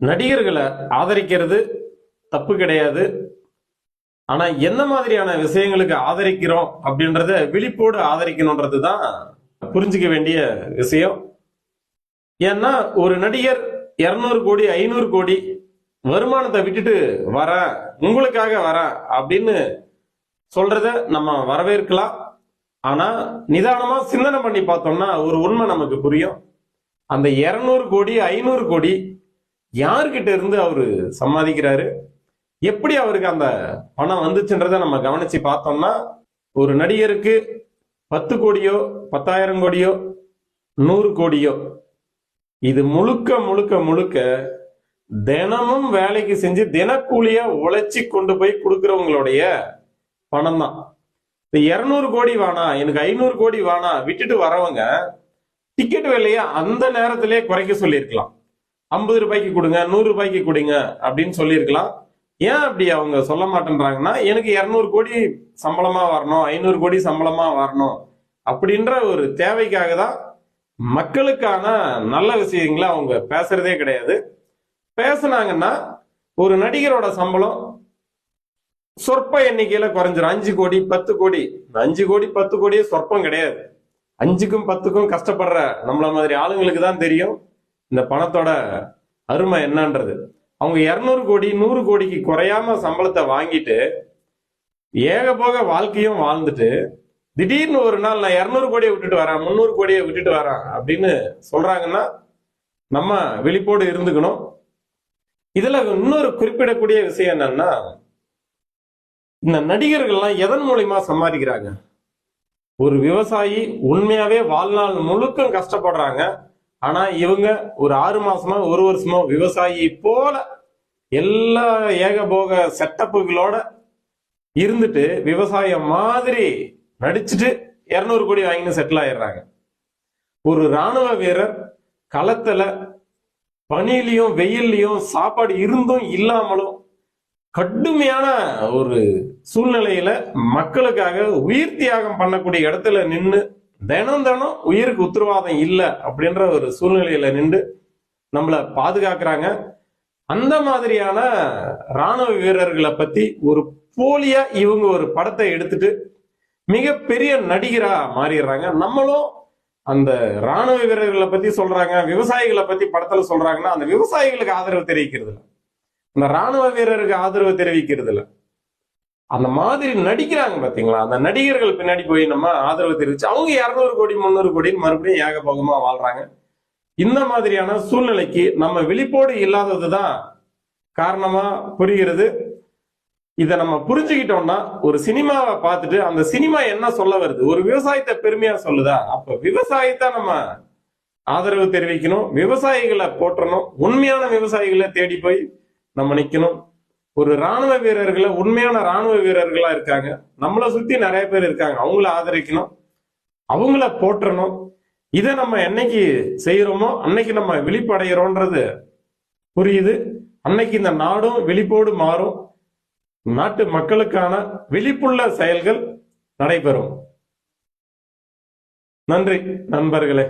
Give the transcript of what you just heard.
நடிகர்களை ஆதரிக்கிறது தப்பு கிடையாது. ஆனா என்ன மாதிரியான விஷயங்களுக்கு ஆதரிக்கிறோம் அப்படின்றத விழிப்போடு ஆதரிக்கணுன்றது தான் புரிஞ்சுக்க வேண்டிய விஷயம். ஏன்னா ஒரு நடிகர் இருநூறு கோடி ஐநூறு கோடி வருமானத்தை விட்டுட்டு வர உங்களுக்காக வரேன் அப்படின்னு சொல்றத நம்ம வரவேற்கலாம். ஆனா நிதானமா சிந்தனை பண்ணி பார்த்தோம்னா ஒரு உண்மை நமக்கு புரியும். அந்த இருநூறு கோடி ஐநூறு கோடி யார்கிட்ட இருந்து அவரு சம்பாதிக்கிறாரு? எப்படி அவருக்கு அந்த பணம் வந்துச்சுன்றதை நம்ம கவனிச்சு பார்த்தோம்னா ஒரு நடிகருக்கு பத்து கோடியோ பத்தாயிரம் கோடியோ நூறு கோடியோ இது முழுக்க முழுக்க முழுக்க தினமும் வேலைக்கு செஞ்சு தினக்கூலிய உழைச்சி கொண்டு போய் கொடுக்கறவங்களுடைய பணம் தான் இந்த இருநூறு கோடி வேணா எனக்கு ஐநூறு கோடி வேணா விட்டுட்டு வரவங்க டிக்கெட் விலையை அந்த நேரத்திலே குறைக்க சொல்லியிருக்கலாம். ஐம்பது ரூபாய்க்கு கொடுங்க நூறு ரூபாய்க்கு கொடுங்க அப்படின்னு சொல்லியிருக்கலாம். ஏன் அப்படி அவங்க சொல்ல மாட்டேன்றாங்கன்னா எனக்கு இரநூறு கோடி சம்பளமா வரணும் ஐநூறு கோடி சம்பளமா வரணும் அப்படின்ற ஒரு தேவைக்காக தான் மக்களுக்கான நல்ல விஷயங்களை அவங்க பேசுறதே கிடையாது. பேசுனாங்கன்னா ஒரு நடிகரோட சம்பளம் சொற்ப எண்ணிக்கையில குறைஞ்சிரும். அஞ்சு கோடி பத்து கோடி. அஞ்சு கோடி பத்து கோடியே சொற்பம் கிடையாது. அஞ்சுக்கும் பத்துக்கும் கஷ்டப்படுற நம்மள மாதிரி ஆளுங்களுக்கு தான் தெரியும். இந்த பணத்தோட அருமை என்னன்றது? அவங்க இருநூறு கோடி நூறு கோடிக்கு குறையாம சம்பளத்தை வாங்கிட்டு ஏக போக வாழ்க்கையும் வாழ்ந்துட்டு திடீர்னு ஒரு நாள் நான் இருநூறு கோடியை விட்டுட்டு வரேன் முந்நூறு கோடியை விட்டுட்டு வரேன் அப்படின்னு சொல்றாங்கன்னா நம்ம விழிப்போடு இருந்துக்கணும். இதுல இன்னொரு குறிப்பிடக்கூடிய விஷயம் என்னன்னா இந்த நடிகர்கள்லாம் எதன் மூலியமா சம்பாதிக்கிறாங்க? ஒரு விவசாயி உண்மையாவே வாழ்நாள் முழுக்க கஷ்டப்படுறாங்க. ஆனா இவங்க ஒரு ஆறு மாசமா ஒரு வருஷமா விவசாயி போல எல்லா ஏகபோக செட்டப்புகளோட இருந்துட்டு விவசாயம் மாதிரி நடிச்சுட்டு இருநூறு கோடி வாங்கினு செட்டில் ஆயிடுறாங்க. ஒரு ராணுவ வீரர் களத்துல பனிலையும் வெயில்லையும் சாப்பாடு இருந்தும் இல்லாமலும் கடுமையான ஒரு சூழ்நிலையில மக்களுக்காக உயிர் தியாகம் பண்ணக்கூடிய இடத்துல நின்று தினம் தினம் உயிருக்கு உத்தரவாதம் இல்லை அப்படின்ற ஒரு சூழ்நிலையில நின்று நம்மளை பாதுகாக்கிறாங்க. அந்த மாதிரியான ராணுவ வீரர்களை பத்தி ஒரு போலியா இவங்க ஒரு படத்தை எடுத்துட்டு மிகப்பெரிய நடிகரா மாறிடுறாங்க. நம்மளும் அந்த ராணுவ வீரர்களை பத்தி சொல்றாங்க விவசாயிகளை பத்தி படத்துல சொல்றாங்கன்னா அந்த விவசாயிகளுக்கு ஆதரவு தெரிவிக்கிறது இல்லை அந்த ராணுவ வீரருக்கு ஆதரவு தெரிவிக்கிறது இல்லை அந்த மாதிரி நடிக்கிறாங்க பாத்தீங்களா? அந்த நடிகர்கள் பின்னாடி போய் நம்ம ஆதரவு தெரிவிச்சு அவங்க இரநூறு கோடி முந்நூறு கோடின்னு மறுபடியும் ஏகபோகமா வாழ்றாங்க. இந்த மாதிரியான சூழ்நிலைக்கு நம்ம விழிப்போடு இல்லாததுதான் காரணமா புரிகிறது. இதை நம்ம புரிஞ்சுக்கிட்டோம்னா ஒரு சினிமாவை பார்த்துட்டு அந்த சினிமா என்ன சொல்ல வருது? ஒரு விவசாயத்தை பெருமையா சொல்லுதா? அப்ப விவசாயத்தை நம்ம ஆதரவு தெரிவிக்கணும் விவசாயிகளை போற்றணும் உண்மையான விவசாயிகளை தேடி போய் நம்ம நிக்கணும். ஒரு ராணுவ வீரர்களை உண்மையான ராணுவ வீரர்களா இருக்காங்க. நம்மளை சுத்தி நிறைய பேர் இருக்காங்க. அவங்கள ஆதரிக்கணும். அவங்கள போற்றணும். இதை நம்ம என்னைக்கு செய்யறோமோ அன்னைக்கு நம்ம விழிப்படைகிறோன்றது புரியுது. அன்னைக்கு இந்த நாடும் விழிப்போடு மாறும். நாட்டு மக்களுக்கான விழிப்புள்ள செயல்கள் நடைபெறும். நன்றி நண்பர்களே.